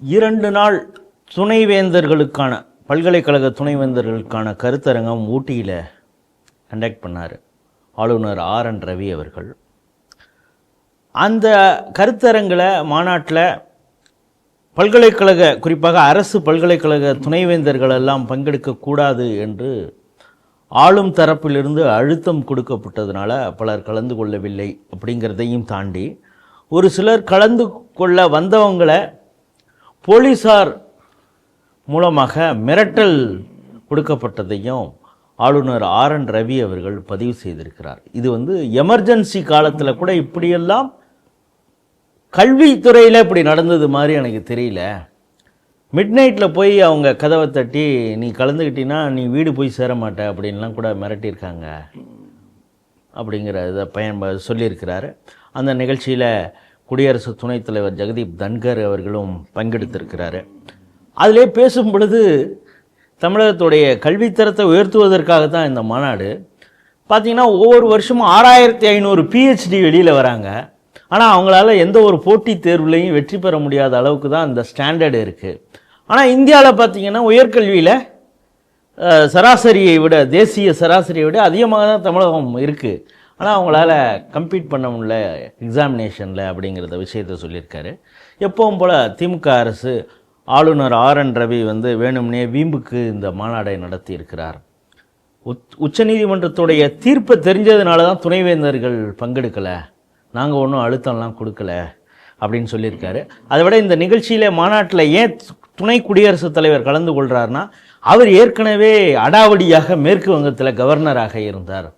இரண்டு நாள் துணைவேந்தர்களுக்கான பல்கலைக்கழக துணைவேந்தர்களுக்கான கருத்தரங்கம் ஊட்டியில் கண்டக்ட் பண்ணார். ஆளுநர் ஆர் என் ரவி அவர்கள். அந்த கருத்தரங்கில் மாநாட்டில் பல்கலைக்கழக குறிப்பாக அரசு பல்கலைக்கழக துணைவேந்தர்கள் எல்லாம் பங்கெடுக்கக்கூடாது என்று ஆளும் தரப்பிலிருந்து அழுத்தம் கொடுக்கப்பட்டதுனால பலர் கலந்து கொள்ளவில்லை அப்படிங்கிறதையும் தாண்டி ஒரு சிலர் கலந்து கொள்ள வந்தவங்களை போலீஸார் மூலமாக மிரட்டல் கொடுக்கப்பட்டதையும் ஆளுநர் ஆர் என் ரவி அவர்கள் பதிவு செய்திருக்கிறார். இது வந்து எமர்ஜென்சி காலத்தில் கூட இப்படியெல்லாம் கல்வித்துறையில் இப்படி நடந்தது மாதிரி எனக்கு தெரியல. மிட் நைட்டில் போய் அவங்க கதவை தட்டி நீ கலந்துக்கிட்டினா நீ வீடு போய் சேர மாட்ட அப்படின்லாம் கூட மிரட்டியிருக்காங்க. அப்படிங்கிற இதை பயன் சொல்லியிருக்கிறாரு. அந்த நிகழ்ச்சியில் குடியரசு துணைத் தலைவர் ஜெகதீப் தன்கர் அவர்களும் பங்கெடுத்திருக்கிறாரு. அதிலே பேசும் பொழுது தமிழகத்துடைய கல்வித்தரத்தை உயர்த்துவதற்காக தான் இந்த மாநாடு. பார்த்திங்கன்னா ஒவ்வொரு வருஷமும் ஆறாயிரத்தி ஐநூறு பிஹெச்டி வெளியில் வராங்க. ஆனால் அவங்களால எந்த ஒரு போட்டித் தேர்வுலையும் வெற்றி பெற முடியாத அளவுக்கு தான் இந்த ஸ்டாண்டர்டு இருக்குது ஆனால் இந்தியாவில் பார்த்திங்கன்னா உயர்கல்வியில் சராசரியை விட தேசிய சராசரியை விட அதிகமாக தான் தமிழகம் இருக்குது ஆனால் அவங்களால கம்ப்ளீட் பண்ண முடியல எக்ஸாமினேஷனில் அப்படிங்கிறத விஷயத்த சொல்லியிருக்காரு. எப்பவும் போல் திமுக அரசு ஆளுநர் ஆர் என் ரவி வந்து வேணும்னே வீம்புக்கு இந்த மாநாடை நடத்தி இருக்கிறார் உச்சநீதிமன்றத்துடைய தீர்ப்பை தெரிஞ்சதுனால தான் துணைவேந்தர்கள் பங்கெடுக்கலை. நாங்கள் ஒன்றும் அழுத்தம்லாம் கொடுக்கல அப்படின்னு சொல்லியிருக்காரு. அதை விட இந்த நிகழ்ச்சியில் மாநாட்டில் ஏன் துணை குடியரசுத் தலைவர் கலந்து கொள்கிறாருன்னா அவர் ஏற்கனவே அடாவடியாக மேற்கு வங்கத்தில் கவர்னராக இருந்தார்.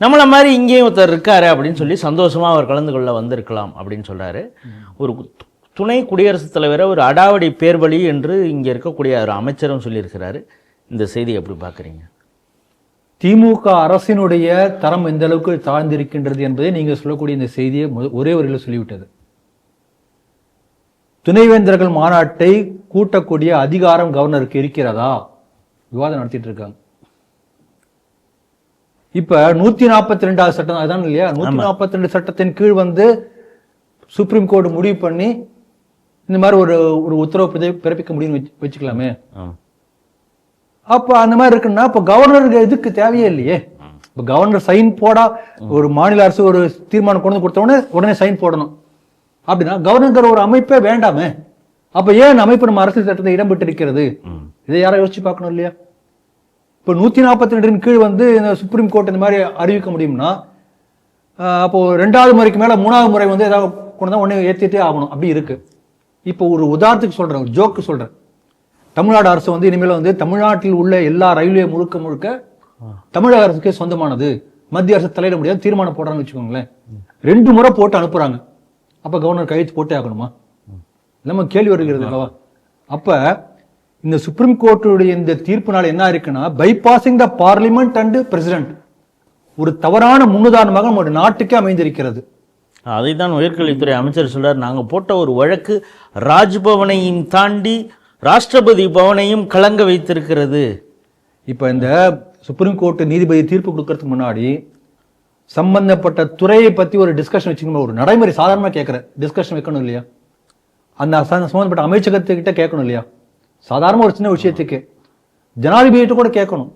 நம்மளை மாதிரி இங்கேயும் ஒருத்தர் இருக்காரு அப்படின்னு சொல்லி சந்தோஷமாக அவர் கலந்து கொள்ள வந்திருக்கலாம் அப்படின்னு சொல்கிறாரு ஒரு துணை குடியரசுத் தலைவரை ஒரு அடாவடி பேர்வழி என்று இங்கே இருக்கக்கூடிய ஒரு அமைச்சரும் சொல்லியிருக்கிறாரு. இந்த செய்தி எப்படி பார்க்குறீங்க? திமுக அரசினுடைய தரம் எந்த அளவுக்கு தாழ்ந்திருக்கின்றது என்பதை நீங்கள் சொல்லக்கூடிய இந்த செய்தியை ஒரே வரையில் சொல்லிவிட்டது. துணைவேந்தர்கள் மாநாட்டை கூட்டக்கூடிய அதிகாரம் கவர்னருக்கு இருக்கிறதா? விவாதம் நடத்திட்டு இருக்காங்க. இப்ப நூத்தி நாற்பத்தி ரெண்டாவது சட்டம் அதான் இல்லையா? நூத்தி நாற்பத்தி ரெண்டு சட்டத்தின் கீழ் வந்து சுப்ரீம் கோர்ட் முடிவு பண்ணி இந்த மாதிரி ஒரு ஒரு உத்தரவு பிறப்பி- பிறப்பிக்க முடியும்னு வச்சு- வச்சுக்கலாமே. அப்ப அந்த மாதிரி இருக்குன்னா இப்ப கவர்னருக்கு இதுக்கு தேவையே இல்லையே? இப்ப கவர்னர் சைன் போடா ஒரு மாநில அரசு ஒரு தீர்மானம் கொண்டு கொடுத்த உடனே உடனே சைன் போடணும். அப்படின்னா கவர்னருங்கிற ஒரு அமைப்பே வேண்டாமே. அப்ப ஏன் அமைப்பு நம்ம அரசியல் சட்டத்தை இடம்பெற்று இருக்கிறது இதை யாரும் யோசிச்சு பார்க்கணும் இல்லையா? இப்ப நூத்தி நாற்பத்தி ரெண்டின் கீழ் வந்து இந்த சுப்ரீம் கோர்ட் இந்த மாதிரி அறிவிக்க முடியும்னா ஆஹ் அப்போ ரெண்டாவது முறைக்கு மேல மூணாவது முறை வந்து ஏதாவது கொண்டு தான் உடனே ஏத்திட்டே ஆகணும். அப்படி இருக்கு. இப்போ ஒரு உதாரணத்துக்கு சொல்றேன் ஒரு ஜோக்கு சொல்றேன். தமிழ்நாடு அரசு வந்து இனிமேல் வந்து தமிழ்நாட்டில் உள்ள எல்லா ரயில்வே முழுக்க முழுக்க தமிழக அரசுக்கே சொந்தமானது. மத்திய அரசு தலையிட முடியாது தீர்மானம் போடுறாங்கன்னு வச்சுக்கோங்களேன். ரெண்டு முறை போட்டு அனுப்புறாங்க. அப்ப கவர்னர் கையெழுத்து போட்டே ஆகணுமா? நம்ம கேள்வி வருகிறது அல்லவா? அப்ப இந்த சுப்ரீம் கோர்ட்டுடைய இந்த தீர்ப்புனால என்ன இருக்குன்னா bypassing the parliament and president ஒரு தவறான முன்னுதாரணமாக நம்முடைய நாட்டுக்கே அமைந்திருக்கிறது. அதை தான் உயர்கல்வித்துறை அமைச்சர் சொல்றார். நாங்கள் போட்ட ஒரு வழக்கு ராஜ்பவனையும் தாண்டி ராஷ்டிரபதி பவனையும் கலங்க வைத்திருக்கிறது. இப்ப இந்த சுப்ரீம் கோர்ட் நீதிபதி தீர்ப்பு கொடுக்கறதுக்கு முன்னாடி சம்பந்தப்பட்ட துறையை பத்தி ஒரு டிஸ்கஷன் வச்சுக்கணும் ஒரு நடைமுறை சாதாரணமா கேட்கற டிஸ்கஷன் வைக்கணும் இல்லையா? அந்த சம்பந்தப்பட்ட அமைச்சகத்துக்கிட்ட கேட்கணும் இல்லையா? சாதாரண ஒரு சின்ன விஷயத்துக்கு. ஜனாதிபதிகிட்ட கூட கேட்கணும்.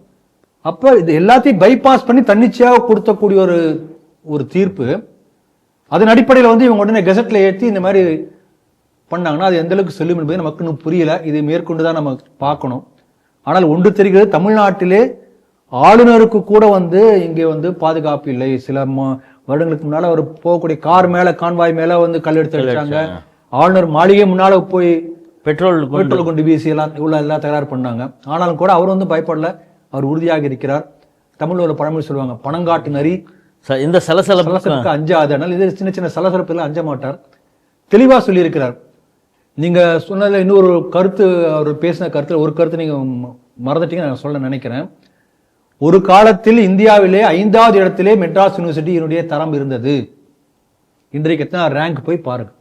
அப்ப இது எல்லாத்தையும் பைபாஸ் பண்ணி தன்னிச்சையாக கொடுத்தக்கூடிய ஒரு ஒரு தீர்ப்பு. அதன் அடிப்படையில் வந்து இவங்க உடனே கெசட்ல ஏற்றி இந்த மாதிரி பண்ணாங்கன்னா அது எந்த அளவுக்கு செல்லும் என்பது நமக்கு இன்னும் புரியல. இது மேற்கொண்டு தான் நம்ம பார்க்கணும். ஆனால் ஒன்று தெரிகிறது தமிழ்நாட்டிலே ஆளுநருக்கு கூட வந்து இங்கே வந்து பாதுகாப்பு இல்லை. சில ம- வருடங்களுக்கு முன்னால அவர் போகக்கூடிய கார் மேல கான்வாய் மேல வந்து கல் எடுத்து அடிச்சாங்க. ஆளுநர் மாளிகை முன்னால போய் பெட்ரோல் பெட்ரோல் கொண்டு வீசி எல்லாம் இவ்வளவு எல்லாம் தகராறு பண்ணாங்க. ஆனாலும் கூட அவர் வந்து பயப்படல. அவர் உறுதியாக இருக்கிறார். தமிழ்ல ஒரு பழமொழி சொல்லுவாங்க பணங்காட்டு நரி. இந்த சலசலப்பு சலசலப்புக்கு அஞ்சாது. ஆனால் இது சின்ன சின்ன சலசலப்புல அஞ்ச மாட்டார். தெளிவா சொல்லியிருக்கிறார். நீங்க சொன்னதுல இன்னொரு கருத்து அவர் பேசின கருத்துல ஒரு கருத்து நீங்க ம- மறந்துட்டீங்க நான் சொல்ல நினைக்கிறேன். ஒரு காலத்தில் இந்தியாவிலே ஐந்தாவது இடத்திலே மெட்ராஸ் யூனிவர்சிட்டியினுடைய தரம் இருந்தது. இன்றைக்கு எத்தனை ரேங்க் போய் பாருங்க.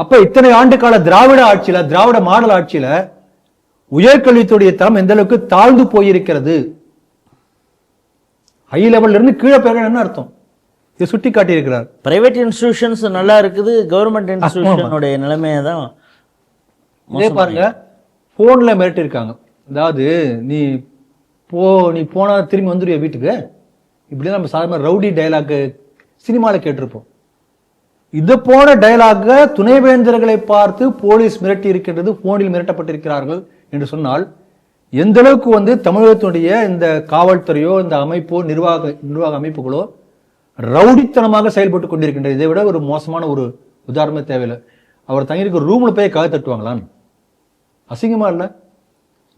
அப்ப இத்தனை ஆண்டு கால திராவிட ஆட்சியில திராவிட மாடல் ஆட்சியில உயர்கல்வித்துடைய தரம் எந்த அளவுக்கு தாழ்ந்து போயிருக்கிறது? ஹை லெவல்ல இருந்து கீழே என்ன அர்த்தம்? இதை சுட்டி காட்டியிருக்கிறார். பிரைவேட் இன்ஸ்டிடியூஷன்ஸ் நல்லா இருக்குது கவர்மெண்ட் இன்ஸ்டிடியூஷனுடைய நிலைமையை தான் இதே பாருங்க போன்ல மிரட்டியிருக்காங்க. அதாவது நீ போ நீ போனா திரும்பி வந்துடுவியா வீட்டுக்கு? இப்படி நம்ம சாதாரண ரவுடி டயலாக் சினிமாவில் கேட்டிருப்போம். இது போன டயலாக துணைவேந்தர்களை பார்த்து போலீஸ் மிரட்டி இருக்கின்றது போனில் மிரட்டப்பட்டிருக்கிறார்கள் என்று சொன்னால் எந்த அளவுக்கு வந்து தமிழகத்தினுடைய இந்த காவல்துறையோ இந்த அமைப்போ நிர்வாக நிர்வாக அமைப்புகளோ ரவுடித்தனமாக செயல்பட்டு கொண்டிருக்கின்றது இதை விட ஒரு மோசமான ஒரு உதாரணமே தேவையில்லை. அவர் தங்கியிருக்க ரூமில் போய் கதை தட்டுவாங்களான்னு அசிங்கமா இல்லை?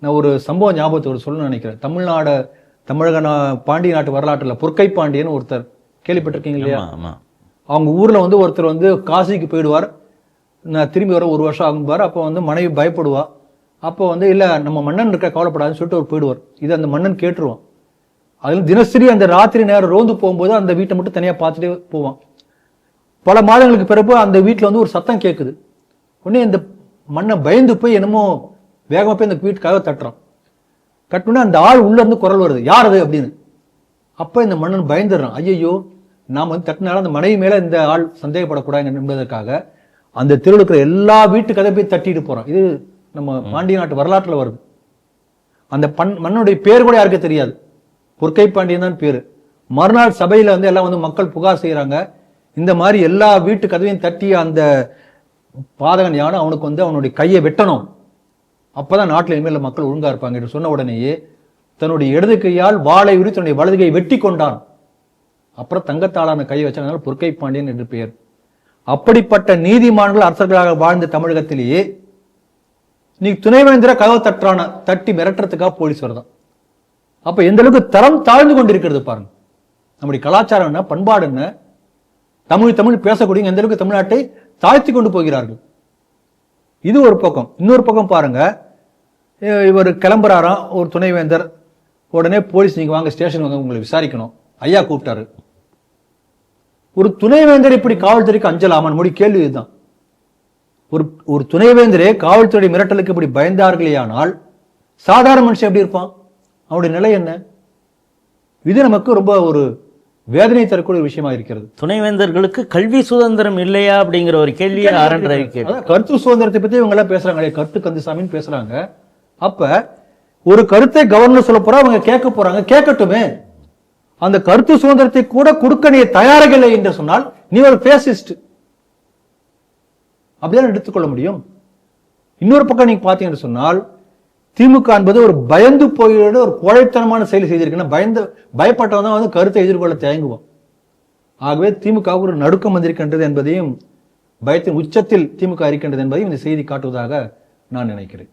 நான் ஒரு சம்பவம் ஞாபகத்தை ஒரு சொல்லணும்னு நினைக்கிறேன். தமிழ்நாடு தமிழக நா- பாண்டிய நாட்டு வரலாற்றில் பொற்கை பாண்டியன்னு ஒருத்தர் கேள்விப்பட்டிருக்கீங்க இல்லையா? ஆமாம் அவங்க ஊரில் வந்து ஒருத்தர் வந்து காசிக்கு போயிடுவார். நான் திரும்பி வர ஒரு வருஷம் ஆகும்பார். அப்போ வந்து மனைவி பயப்படுவா. அப்போ வந்து இல்லை நம்ம மன்னன் இருக்க கவலைப்படாதுன்னு சொல்லிட்டு அவர் போயிடுவார். இது அந்த மன்னன் கேட்டுருவான். அதில் தினசரி அந்த ராத்திரி நேரம் ரோந்து போகும்போது அந்த வீட்டை மட்டும் தனியாக பார்த்துட்டே போவான். பல மாதங்களுக்கு பிறகு அந்த வீட்டில் வந்து ஒரு சத்தம் கேட்குது உடனே இந்த மண்ணை பயந்து போய் என்னமோ வேகமாக போய் அந்த வீட்டுக்காக தட்டுறான். கட்டுனே அந்த ஆள் உள்ளேருந்து குரல் வருது. யார் அது? அப்படின்னு. அப்போ இந்த மன்னன் பயந்துடுறான். ஐயையோ நாம் வந்து தட்டினால அந்த மனைவி மேல இந்த ஆள் சந்தேகப்படக்கூடாது என்பதற்காக அந்த தெருவில் இருக்கிற எல்லா வீட்டு கதை போய் தட்டிட்டு போறான் இது நம்ம பாண்டிய நாட்டு வரலாற்றுல வருது அந்த பண் மன்னனுடைய பேர் கூட யாருக்கு தெரியாது. பொற்கை பாண்டியன் தான் பேரு. மறுநாள் சபையில வந்து எல்லாம் வந்து மக்கள் புகார் செய்யறாங்க. இந்த மாதிரி எல்லா வீட்டு கதவையும் தட்டி அந்த பாதகன் யானை அவனுக்கு வந்து அவனுடைய கையை வெட்டணும். அப்பதான் நாட்டில் இனிமேல் மக்கள் ஒழுங்கா இருப்பாங்க என்று சொன்ன உடனேயே தன்னுடைய இடது கையால் வாளை உரி தன்னுடைய வலது கையை வெட்டி கொண்டான். அப்புறம் தங்கத்தாளான கை வச்சனால பொற்கை பாண்டியன் என்று பெயர். அப்படிப்பட்ட நீதிமான்கள் அரசர்களாக வாழ்ந்த தமிழகத்திலேயே நீ துணைவேந்திர கதவை தட்டுறான தட்டி மிரட்டுறதுக்காக போலீஸ் வருதான். அப்ப எந்த அளவுக்கு தரம் தாழ்ந்து கொண்டிருக்கிறது பாருங்க. நம்முடைய கலாச்சாரம் என்ன பண்பாடு என்ன? தமிழ் தமிழ் பேசக்கூடிய எந்த அளவுக்கு தமிழ்நாட்டை தாழ்த்தி கொண்டு போகிறார்கள்? இது ஒரு பக்கம். இன்னொரு பக்கம் பாருங்க. இவர் கிளம்புறாராம் ஒரு துணைவேந்தர். உடனே போலீஸ் நீங்க வாங்க ஸ்டேஷன் வாங்க உங்களை விசாரிக்கணும். ஐயா கூப்பிட்டாரு. ஒரு துணைவேந்தர் இப்படி காவல்துறைக்கு அஞ்சலாமா நம்முடைய கேள்வி இதுதான். ஒரு ஒரு துணைவேந்தரே காவல்துறை மிரட்டலுக்கு இப்படி பயந்தார்களேயானால் சாதாரண மனுஷன் எப்படி இருப்பான்? அவனுடைய நிலை என்ன? இது நமக்கு ரொம்ப ஒரு வேதனை தரக்கூடிய விஷயமா இருக்கிறது. துணைவேந்தர்களுக்கு கல்வி சுதந்திரம் இல்லையா அப்படிங்கிற ஒரு கேள்வியை அதான் கருத்து சுதந்திரத்தை பத்தி இவங்க எல்லாம் பேசுறாங்க. கருத்து கந்தசாமின்னு பேசுறாங்க. அப்ப ஒரு கருத்தை கவர்னர் சொல்ல போறா அவங்க கேட்க போறாங்க. கேட்கட்டுமே. அந்த கருத்து சுதந்திரத்தை கூட கொடுக்க நீ தயாராக இல்லை என்று சொன்னால் நீ ஒரு பேசிஸ்ட் அப்படிதான் எடுத்துக்கொள்ள முடியும். இன்னொரு பக்கம் நீங்க பாத்தீங்கன்னு சொன்னால் திமுக என்பது ஒரு பயந்து போயிட ஒரு கோழைத்தனமான செயல் செய்திருக்குன்னா பயந்து பயப்பட்டவன் தான் வந்து கருத்தை எதிர்கொள்ள தயங்குவோம். ஆகவே திமுக ஒரு நடுக்கம் வந்திருக்கின்றது என்பதையும் பயத்தின் உச்சத்தில் திமுக இருக்கின்றது என்பதையும் இந்த செய்தி காட்டுவதாக நான் நினைக்கிறேன்.